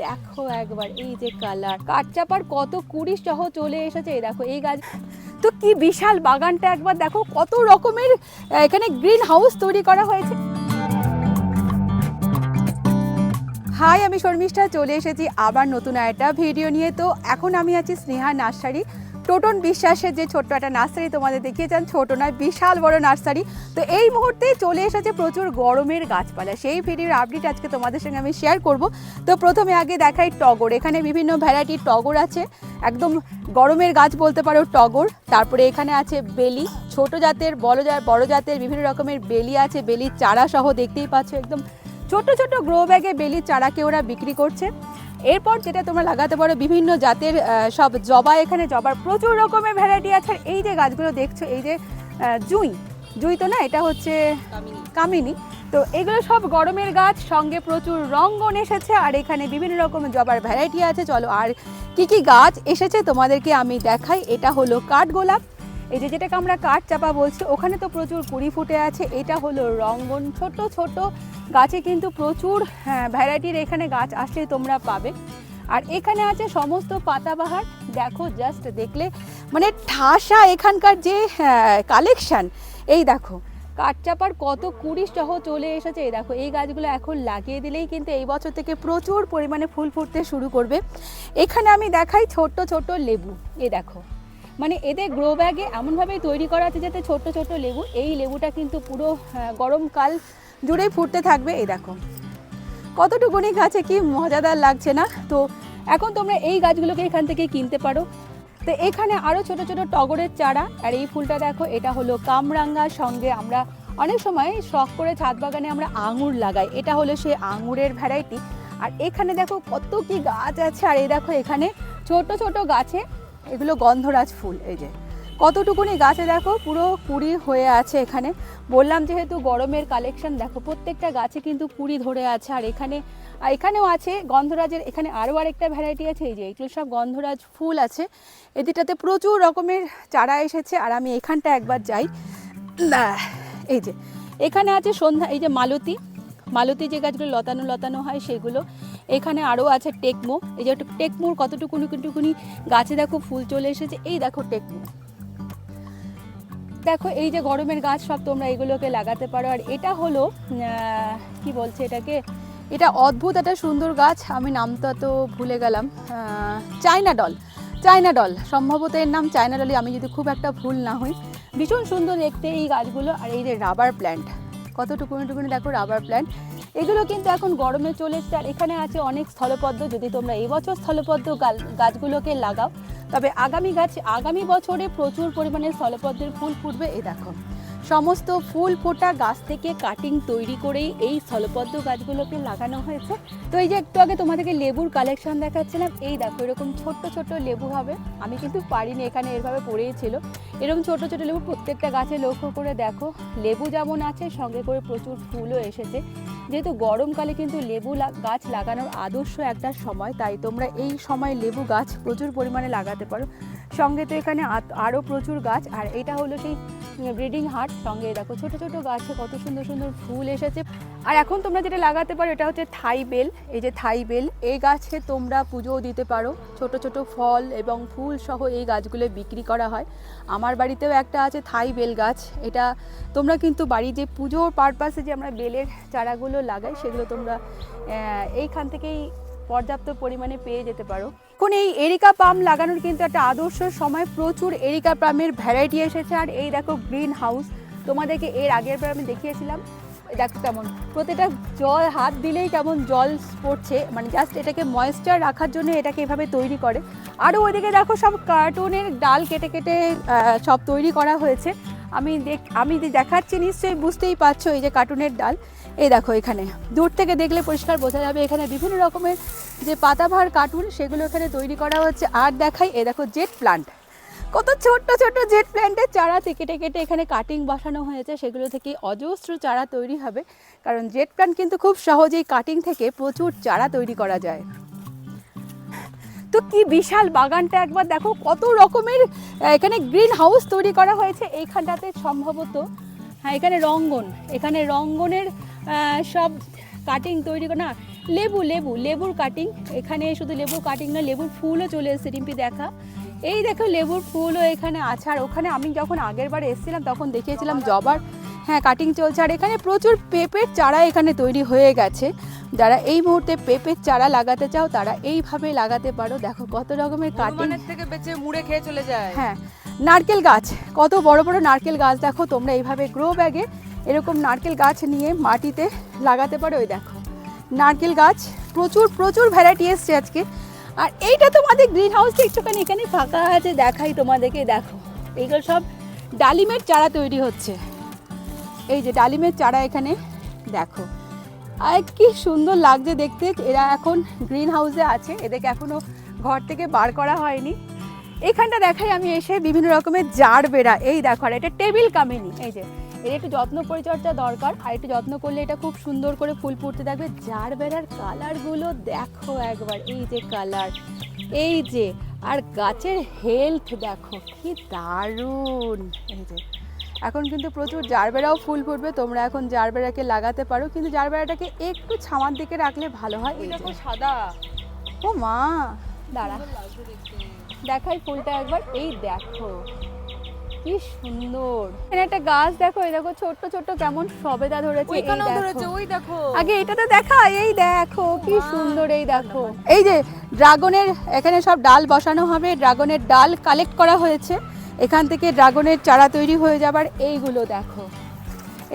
দেখো একবার, এই যে কালার। কাঠচাপার কত কুড়ি সহ চলে এসেছে এই দেখো এই গাছ। তো কি বিশাল বাগানটা একবার দেখো, কত রকমের, এখানে গ্রিন হাউস তৈরি করা হয়েছে। হাই আমি শর্মিষ্ঠা, চলে এসেছি আবার নতুন একটা ভিডিও নিয়ে। তো এখন আমি আছি স্নেহা নার্সারি। টোটন বিশ্বাসের যে ছোট্ট একটা নার্সারি তোমাদের দেখিয়েছেন ছোট নয়, বিশাল বড় নার্সারি। তো এই মুহূর্তে চলে এসেছে প্রচুর গরমের গাছপালা। সেই ভিডিওর আপডেট আজকে তোমাদের সঙ্গে আমি শেয়ার করব। তো প্রথমে আগে দেখাই টগর। এখানে বিভিন্ন ভ্যারাইটির টগর আছে। একদম গরমের গাছ বলতে পারো টগর। তারপরে এখানে আছে বেলি। ছোট জাতের, বড় বড় জাতের বিভিন্ন রকমের বেলি আছে। বেলির চারা সহ দেখতেই পাচ্ছ একদম ছোট ছোট গ্রো ব্যাগে বেলির চারাকে ওরা বিক্রি করছে। এরপর যেটা তোমরা লাগাতে পারো বিভিন্ন জাতের সব জবা এখানে জবার প্রচুর রকমের ভ্যারাইটি আছে। আর এই যে গাছগুলো দেখছ এই যে জুঁই জুঁই তো না এটা হচ্ছে কামিনী। তো এগুলো সব গরমের গাছ সঙ্গে প্রচুর রঙ্গন এসেছে আর এখানে বিভিন্ন রকমের জবার ভ্যারাইটি আছে। চলো আর কি কি গাছ এসেছে তোমাদেরকে আমি দেখাই। এটা হলো কাঠগোলাপ। এই যে যেটাকে আমরা কাঠ চাপা বলছি, ওখানে তো প্রচুর কুড়ি ফুটে আছে। এটা হলো রঙ্গন। ছোট ছোট গাছে কিন্তু প্রচুর ভ্যারাইটির এখানে গাছ আসলে তোমরা পাবে। আর এখানে আছে সমস্ত পাতাবাহার। দেখো জাস্ট দেখলে মানে ঠাসা এখানকার যে কালেকশন এই দেখো কাঠচাপার কত কুড়ি সহ চলে এসেছে। এই দেখো, এই গাছগুলো এখন লাগিয়ে দিলেই কিন্তু এই বছর থেকে প্রচুর পরিমাণে ফুল ফুটতে শুরু করবে। এখানে আমি দেখাই ছোট্ট ছোট্ট লেবু। এই দেখো মানে এদের গ্রো ব্যাগে এমনভাবেই তৈরি করা আছে যাতে ছোট্ট ছোট্ট লেবু, এই লেবুটা কিন্তু পুরো গরমকাল জুড়েই ফুটতে থাকবে। এই দেখো, কতটুকুনি গাছে কি মজাদার লাগছে না? তো এখন তোমরা এই গাছগুলোকে এখান থেকে কিনতে পারো। তো এখানে আরও ছোট ছোট টগরের চারা, আর এই ফুলটা দেখো, এটা হলো কামরাঙ্গার সঙ্গে আমরা অনেক সময় শখ করে ছাদ বাগানে আমরা আঙুর লাগাই। এটা হলো সে আঙুরের ভ্যারাইটি আর এখানে দেখো কত কি গাছ আছে, আর এই দেখো এখানে ছোট ছোট গাছে এগুলো গন্ধরাজ ফুল, এই যে। কতটুকুনি গাছে দেখো, পুরো কুড়ি হয়ে আছে এখানে। বললাম যেহেতু গরমের কালেকশন দেখো প্রত্যেকটা গাছে কিন্তু কুড়ি ধরে আছে। আর এখানে, এখানেও আছে গন্ধরাজের, এখানে আরও আরেকটা ভ্যারাইটি আছে, এই যে এগুলো সব গন্ধরাজ ফুল আছে। এদিকটাতে প্রচুর রকমের চারা এসেছে, আর আমি এখানটা একবার যাই। এই যে, এখানে আছে সন্ধ্যা, এই যে মালতী। মালতী যে গাছগুলো লতানো লতানো হয়, সেগুলো। এখানে আরও আছে টেকমো। এই যে টেকমোর কতটুকুনি টুকুনি গাছে দেখো ফুল চলে এসেছে, এই দেখো টেকমো। দেখো, এই যে গরমের গাছ সব তোমরা এগুলোকে লাগাতে পারো। আর এটা হলো কি বলছে এটাকে? এটা অদ্ভুত একটা সুন্দর গাছ, আমি নামটা তো ভুলে গেলাম। China doll. চায়না ডল, সম্ভবত এর নাম চায়না ডলই, আমি যদি খুব একটা ভুল না হই। ভীষণ সুন্দর দেখতে এই গাছগুলো। আর এই যে রাবার প্ল্যান্ট, কতটুকুনি টুকুনি দেখো রাবার প্ল্যান্ট। এগুলো কিন্তু এখন গরমে চলে এসছে। আর এখানে আছে অনেক স্থলপদ্ম। যদি তোমরা এবছর বছর স্থলপদ্ম গাছগুলোকে লাগাও, তবে আগামী গাছ, আগামী বছরে প্রচুর পরিমাণে স্থলপদ্মের ফুল ফুটবে, এ দেখো। সমস্ত ফুল ফোটা গাছ থেকে কাটিং তৈরি করেই এই স্থলপদ্ম গাছগুলোকে লাগানো হয়েছে। তো এই যে একটু আগে তোমাদেরকে লেবুর কালেকশন দেখাচ্ছিলাম, এই দেখো এরকম ছোট্ট ছোট্ট লেবু হবে। আমি কিন্তু পারিনি এখানে এরভাবে পড়েই ছিল। এরকম ছোট ছোট লেবু প্রত্যেকটা গাছে লক্ষ্য করে দেখো, লেবু যেমন আছে, সঙ্গে করে প্রচুর ফুলও এসেছে। যেহেতু গরমকালে কিন্তু লেবু গাছ লাগানোর আদর্শ একটা সময়, তাই তোমরা এই সময় লেবু গাছ প্রচুর পরিমাণে লাগাতে পারো। সঙ্গে তো এখানে আরও প্রচুর গাছ, আর এটা হলো সেই ব্রিডিং হাট। সঙ্গে দেখো ছোট ছোট গাছে কত সুন্দর সুন্দর ফুল এসেছে। আর এখন তোমরা যেটা লাগাতে পারো, এটা হচ্ছে থাই বেল। এই যে থাই বেল, এই গাছে তোমরা পুজোও দিতে পারো। ছোট ছোট ফল এবং ফুল সহ এই গাছগুলো বিক্রি করা হয়। আমার বাড়িতেও একটা আছে থাই বেল গাছ। এটা তোমরা কিন্তু বাড়ি যে পুজোর পারপাসে যে আমরা বেলের চারাগুলো লাগাই, সেগুলো তোমরা এইখান থেকেই পর্যাপ্ত পরিমাণে পেয়ে যেতে পারো। এখন এই এরিকা পাম লাগানোর কিন্তু একটা আদর্শ সময়। প্রচুর এরিকা পামের ভ্যারাইটি এসেছে। আর এই দেখো গ্রিন হাউস তোমাদেরকে এর আগের বার আমি দেখিয়েছিলাম। দেখো কেমন, প্রতিটা জল, হাত দিলেই কেমন জল পড়ছে। মানে জাস্ট এটাকে ময়েশ্চার রাখার জন্য এটাকে এভাবে তৈরি করে। আরও ওইদিকে দেখো সব কার্টুনের ডাল কেটে কেটে সব তৈরি করা হয়েছে। আমি দেখ, আমি দেখাচ্ছি, নিশ্চয়ই বুঝতেই পারছ এই যে কার্টুনের ডাল। এই দেখো এখানে। দূর থেকে দেখলে পরিষ্কার বোঝা যাবে, এখানে বিভিন্ন রকমের যে পাতাভার কার্টুন সেগুলো এখানে তৈরি করা হচ্ছে। আর দেখাই এ দেখো জেট প্লান্ট। কত ছোট্ট ছোট্ট জেট প্ল্যান্টের চারা কেটে কেটে এখানে কাটিং বসানো হয়েছে, সেগুলো থেকে অজস্র চারা তৈরি হবে। কারণ জেট প্ল্যান্ট কিন্তু খুব সহজেই কাটিং থেকে প্রচুর চারা তৈরি করা যায়। তো কি বিশাল বাগানটা একবার দেখো, কত রকমের, এখানে গ্রিন হাউস তৈরি করা হয়েছে। এইখানটাতে সম্ভবত হ্যাঁ এখানে রঙ্গন, এখানে রঙ্গনের সব কাটিং তৈরি করা না লেবু লেবু লেবুর কাটিং এখানে শুধু লেবুর কাটিং না লেবুর ফুলও চলে এসেছে রিম্পি দেখা। এই দেখো লেবুর ফুলও এখানে আছে আর ওখানে আমি যখন আগের বার এসেছিলাম তখন দেখিয়েছিলাম জবার হ্যাঁ কাটিং চলছে আর এখানে প্রচুর পেঁপের চারা এখানে তৈরি হয়ে গেছে। যারা এই মুহূর্তে পেঁপের চারা লাগাতে চাও তারা এইভাবে লাগাতে পারো। দেখো কত রকমের কাটিং থেকে বেঁচে মুড়ে খেয়ে চলে যায়। হ্যাঁ নারকেল গাছ কত বড় বড় নারকেল গাছ দেখো তোমরা এইভাবে গ্রো ব্যাগে এরকম নারকেল গাছ নিয়ে মাটিতে লাগাতে পারো ওই দেখো। নারকেল গাছ, প্রচুর প্রচুর ভ্যারাইটি এসছে আজকে। আর এইটা তোমাদের গ্রিন হাউস একটুখানি এখানে ফাঁকা আছে, দেখাই তোমাদেরকে দেখো। এইগুলো সব ডালিমের চারা তৈরি হচ্ছে। এই যে ডালিমের চারা এখানে, দেখো। আর কি সুন্দর লাগছে দেখতে, এরা এখন গ্রিন হাউসে আছে, এদেরকে এখনও ঘর থেকে বার করা হয়নি। এখানটা দেখাই আমি এসে বিভিন্ন রকমের জার বেড়া, এই দেখো, আর এটা টেবিল কামিনি এই যে। এর একটু যত্ন পরিচর্যা দরকার আর একটু যত্ন করলে এটা খুব সুন্দর করে ফুল ফুটতে থাকবে। জার বেড়ার কালারগুলো দেখো একবার এই যে কালার এই যে আর গাছের হেলথ দেখো কি দারুণ এই যে। এখন কিন্তু প্রচুর জারবেরাও ফুল ফুটবে তোমরা এখন জারবেরাকে লাগাতে পারো কিন্তু জারবেরাটাকে একটু ছামার দিকে রাখলে ভালো হয় এই যে। সাদা। ও মা। দাঁড়া দেখাই ফুলটা একবার এই দেখো। কি সুন্দর। এখানে একটা গাছ দেখো এই দেখো ছোট্ট ছোট্ট কেমন সবেদা ধরেছে এই ওইখানেও ধরেছে ওই দেখো। আগে এটা তো দেখা এই দেখো কি সুন্দর এই দেখো। এই যে ড্রাগনের এখানে সব ডাল বসানো হবে ড্রাগনের ডাল কালেক্ট করা হয়েছে। এখান থেকে ড্রাগনের চারা তৈরি হয়ে যাবার এইগুলো দেখো।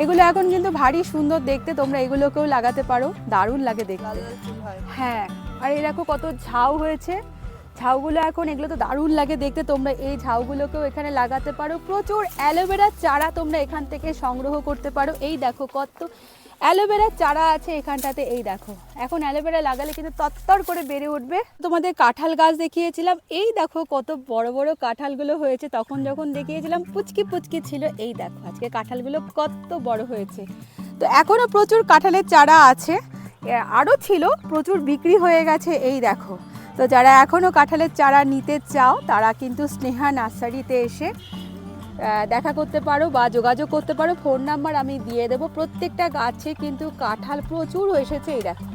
এগুলো এখন কিন্তু ভারী সুন্দর দেখতে তোমরা এগুলোকেও লাগাতে পারো দারুণ লাগে দেখতে। হয়। হ্যাঁ আর এই দেখো কত ঝাউ হয়েছে। ঝাউগুলো এখন, এগুলো তো দারুণ লাগে দেখতে। তোমরা এই ঝাউগুলোকেও এখানে লাগাতে পারো। প্রচুর অ্যালোভেরার চারা তোমরা এখান থেকে সংগ্রহ করতে পারো। এই দেখো কত অ্যালোভেরার চারা আছে এখানটাতে, এই দেখো। এখন অ্যালোভেরা লাগালে কিন্তু তত্তর করে বেড়ে উঠবে। তোমাদের কাঁঠাল গাছ দেখিয়েছিলাম, এই দেখো কত বড় বড় কাঁঠালগুলো হয়েছে। তখন যখন দেখিয়েছিলাম, পুচকি পুচকি ছিল, এই দেখো আজকে কাঁঠালগুলো কত বড় হয়েছে। তো এখনও প্রচুর কাঁঠালের চারা আছে। আরও ছিল, প্রচুর বিক্রি হয়ে গেছে, এই দেখো। তো যারা এখনও কাঁঠালের চারা নিতে চাও, তারা কিন্তু স্নেহা নার্সারিতে এসে দেখা করতে পারো বা যোগাযোগ করতে পারো। ফোন নাম্বার আমি দিয়ে দেবো। প্রত্যেকটা গাছে কিন্তু কাঁঠাল প্রচুর এসেছে এই দেখো।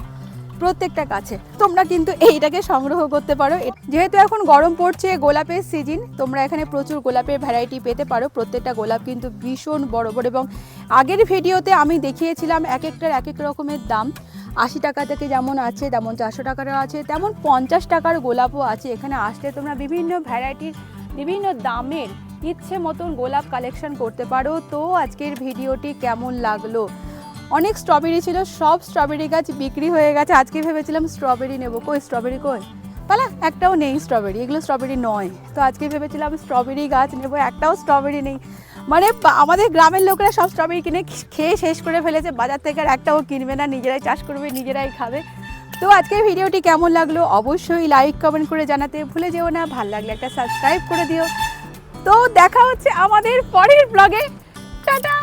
প্রত্যেকটা গাছে। তোমরা কিন্তু এইটাকে সংগ্রহ করতে পারো। যেহেতু এখন গরম পড়ছে গোলাপের সিজন তোমরা এখানে প্রচুর গোলাপের ভ্যারাইটি পেতে পারো। প্রত্যেকটা গোলাপ কিন্তু ভীষণ বড় বড় এবং আগের ভিডিওতে আমি দেখিয়েছিলাম এক একটার এক এক রকমের দাম। আশি টাকা থেকে যেমন আছে, তেমন চারশো টাকারও আছে, তেমন পঞ্চাশ টাকার গোলাপও আছে। এখানে আসলে তোমরা বিভিন্ন ভ্যারাইটির বিভিন্ন দামের ইচ্ছে মতন গোলাপ কালেকশন করতে পারো। তো আজকের ভিডিওটি কেমন লাগল? অনেক স্ট্রবেরি ছিল, সব স্ট্রবেরি গাছ বিক্রি হয়ে গেছে। আজকে ভেবেছিলাম স্ট্রবেরি নেব। কই স্ট্রবেরি কই? পালা একটাও নেই স্ট্রবেরি এগুলো স্ট্রবেরি নয়। তো আজকে ভেবেছিলাম স্ট্রবেরি গাছ নেব, একটাও স্ট্রবেরি নেই। মানে আমাদের গ্রামের লোকেরা সব স্ট্রবেরি কিনে খেয়ে শেষ করে ফেলেছে। বাজার থেকে আর একটাও কিনবে না, নিজেরাই চাষ করবে, নিজেরাই খাবে। তো আজকের ভিডিওটি কেমন লাগল অবশ্যই লাইক কমেন্ট করে জানাতে ভুলে যেও না। ভালো লাগলে একটা সাবস্ক্রাইব করে দিও। তো দেখা হচ্ছে আমাদের পরের ব্লগে টাটা!